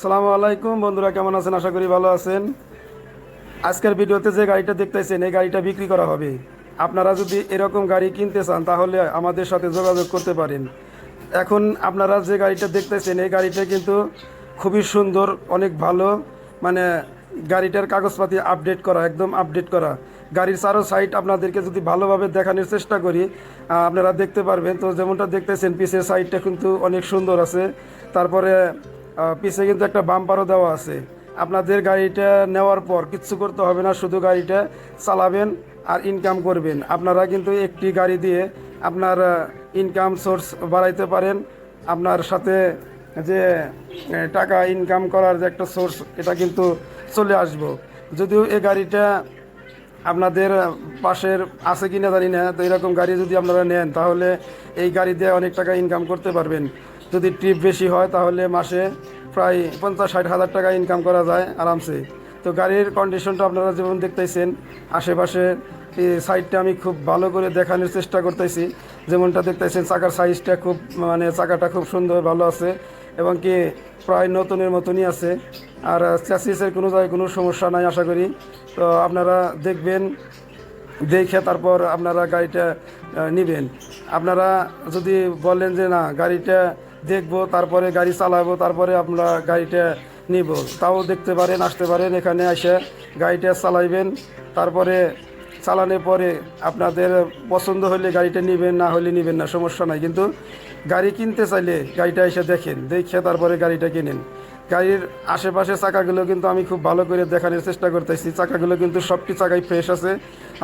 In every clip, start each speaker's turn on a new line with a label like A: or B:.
A: সালামু আলাইকুম, বন্ধুরা কেমন আছেন? আশা করি ভালো আছেন। আজকের ভিডিওতে যে গাড়িটা দেখতেছেন, এই গাড়িটা বিক্রি করা হবে। আপনারা যদি এরকম গাড়ি কিনতে চান, তাহলে আমাদের সাথে যোগাযোগ করতে পারেন। এখন আপনারা যে গাড়িটা দেখতেছেন, এই গাড়িটা কিন্তু খুবই সুন্দর, অনেক ভালো। মানে গাড়িটার কাগজপাতি আপডেট করা, একদম আপডেট করা। গাড়ির চারো সাইড আপনাদেরকে যদি ভালোভাবে দেখানোর চেষ্টা করি আপনারা দেখতে পারবেন। তো যেমনটা দেখতেছেন পিসের সাইডটা কিন্তু অনেক সুন্দর আছে। তারপরে পিছে কিন্তু একটা বাম্পারও দেওয়া আছে। আপনাদের গাড়িটা নেওয়ার পর কিচ্ছু করতে হবে না, শুধু গাড়িটা চালাবেন আর ইনকাম করবেন। আপনারা কিন্তু একটি গাড়ি দিয়ে আপনার ইনকাম সোর্স বাড়াইতে পারেন। আপনার সাথে যে টাকা ইনকাম করার যে একটা সোর্স এটা কিন্তু চলে আসব। যদিও এই গাড়িটা আপনাদের পাশের আছে কিনা জানি না, তো এরকম গাড়ি যদি আপনারা নেন, তাহলে এই গাড়ি দিয়ে অনেক টাকা ইনকাম করতে পারবেন। যদি ট্রিপ বেশি হয় তাহলে মাসে প্রায় পঞ্চাশ ষাট হাজার টাকা ইনকাম করা যায় আরামসে। তো গাড়ির কন্ডিশনটা আপনারা যেমন দেখতেছেন, আশেপাশে সাইডটা আমি খুব ভালো করে দেখানোর চেষ্টা করতেছি। যেমনটা দেখতেছেন, চাকার সাইজটা খুব মানে চাকাটা খুব সুন্দর, ভালো আছে এবং কি প্রায় নতুনের মতনই আছে। আর চ্যাসিসের কোনো জায়গায় কোনো সমস্যা নাই, আশা করি। তো আপনারা দেখবেন, দেখে তারপর আপনারা গাড়িটা নেবেন। আপনারা যদি বলেন যে না, গাড়িটা দেখব, তারপরে গাড়ি চালাবো, তারপরে আমরা গাড়িটা নিব। তাও দেখতে পারেন, আসতে পারেন, এখানে এসে গাড়িটা চালাইবেন। তারপরে চালানোর পরে আপনাদের পছন্দ হলে গাড়িটা নেবেন, না হলে নেবেন না, সমস্যা নাই। কিন্তু গাড়ি কিনতে চাইলে গাড়িটা এসে দেখেন, দেখে তারপরে গাড়িটা কিনেন। গাড়ির আশেপাশে চাকাগুলো কিন্তু আমি খুব ভালো করে দেখানোর চেষ্টা করতেছি। চাকাগুলো কিন্তু সবটি চাকাই ফ্রেশ আছে।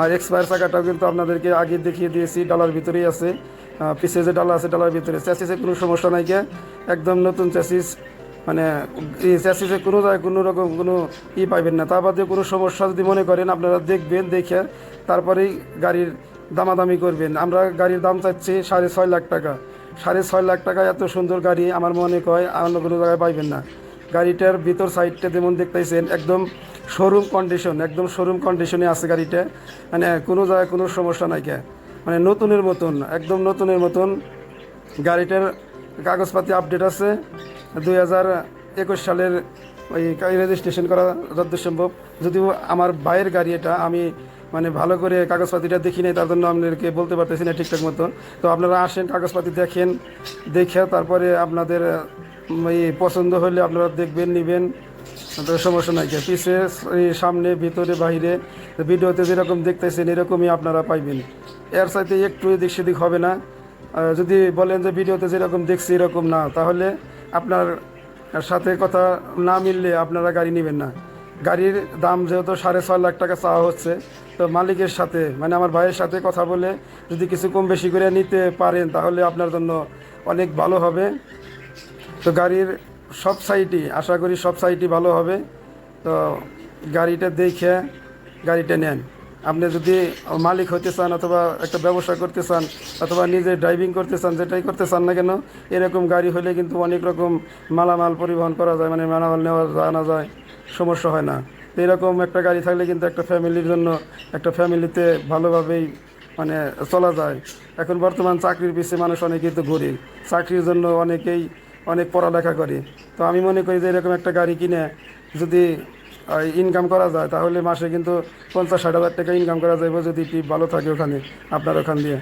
A: আর এক্সপায়ার চাকাটাও কিন্তু আপনাদেরকে আগে দেখিয়ে দিয়েছি ডালার ভিতরেই আছে। আহ, পিছে যে ডালা আছে ডালার ভিতরে। চ্যাসিসে কোনো সমস্যা নাই কে একদম নতুন চ্যাসিস মানে চ্যাসিসে কোনো জায়গায় কোনো রকম কোনো ই পাইবেন না। তার বাদে কোনো সমস্যা যদি মনে করেন আপনারা দেখবেন দেখে তারপরেই গাড়ির দামাদামি করবেন। আমরা গাড়ির দাম চাচ্ছি সাড়ে ছয় লাখ টাকা। সাড়ে ছয় লাখ টাকা এত সুন্দর গাড়ি আমার মনে কয় অন্য কোনো জায়গায় পাইবেন না। গাড়িটার ভিতর সাইডটা যেমন দেখতেছেন, একদম শোরুম কন্ডিশন একদম শোরুম কন্ডিশনে আছে গাড়িটা। মানে কোনো জায়গায় কোনো সমস্যা নাই কে। মানে নতুনের মতন, একদম নতুনের মতন গাড়িটার কাগজপাতি আপডেট আছে। দুই হাজার একুশ সালের ওই রেজিস্ট্রেশন করা যত সম্ভব। যদিও আমার বাইরের গাড়ি এটা আমি মানে ভালো করে কাগজপাতিটা দেখি নাই, তার জন্য আপনাদেরকে বলতে পারতেছি না ঠিকঠাক মতো তো আপনারা আসেন, কাগজপাতি দেখেন, দেখে তারপরে আপনাদের এই পছন্দ হলে আপনারা দেখবেন, নেবেন। সমস্যা নাই। পিছে সামনে, ভিতরে, বাইরে, ভিডিওতে যেরকম দেখতেছেন, এরকমই আপনারা পাইবেন। এর সাথে একটু এদিক সেদিক হবে না। যদি বলেন যে ভিডিওতে যেরকম দেখছি, এরকম না, তাহলে আপনার সাথে কথা না মিললে আপনারা গাড়ি নেবেন না। গাড়ির দাম যেহেতু সাড়ে ছয় লাখ টাকা চাওয়া হচ্ছে, তো মালিকের সাথে মানে আমার ভাইয়ের সাথে কথা বলে যদি কিছু কম বেশি করে নিতে পারেন, তাহলে আপনার জন্য অনেক ভালো হবে। তো গাড়ির সব সাইটই, আশা করি সব সাইটই ভালো হবে। তো গাড়িটা দেখে, গাড়িটা নেন। আপনি যদি মালিক হতে চান অথবা একটা ব্যবসা করতে চান, অথবা নিজে ড্রাইভিং করতে চান, যেটাই করতে চান না কেন, এরকম গাড়ি হলে কিন্তু অনেক রকম মালামাল পরিবহন করা যায় মানে মালামাল নেওয়া জানা যায়। সমস্যা হয় না। এরকম একটা গাড়ি থাকলে কিন্তু একটা ফ্যামিলির জন্য একটা ফ্যামিলিতে ভালোভাবেই মানে চলা যায়। এখন বর্তমান চাকরির পিছিয়ে মানুষ অনেকেই তো ঘুরে চাকরির জন্য অনেকেই অনেক পড়ালেখা করে। তো আমি মনে করি যে এরকম একটা গাড়ি কিনে যদি ইনকাম করা যায়, তাহলে মাসে কিন্তু পঞ্চাশ ষাট হাজার টাকা ইনকাম করা যাবে যদি টিপ ভালো থাকে ওখানে, আপনার ওখান দিয়ে।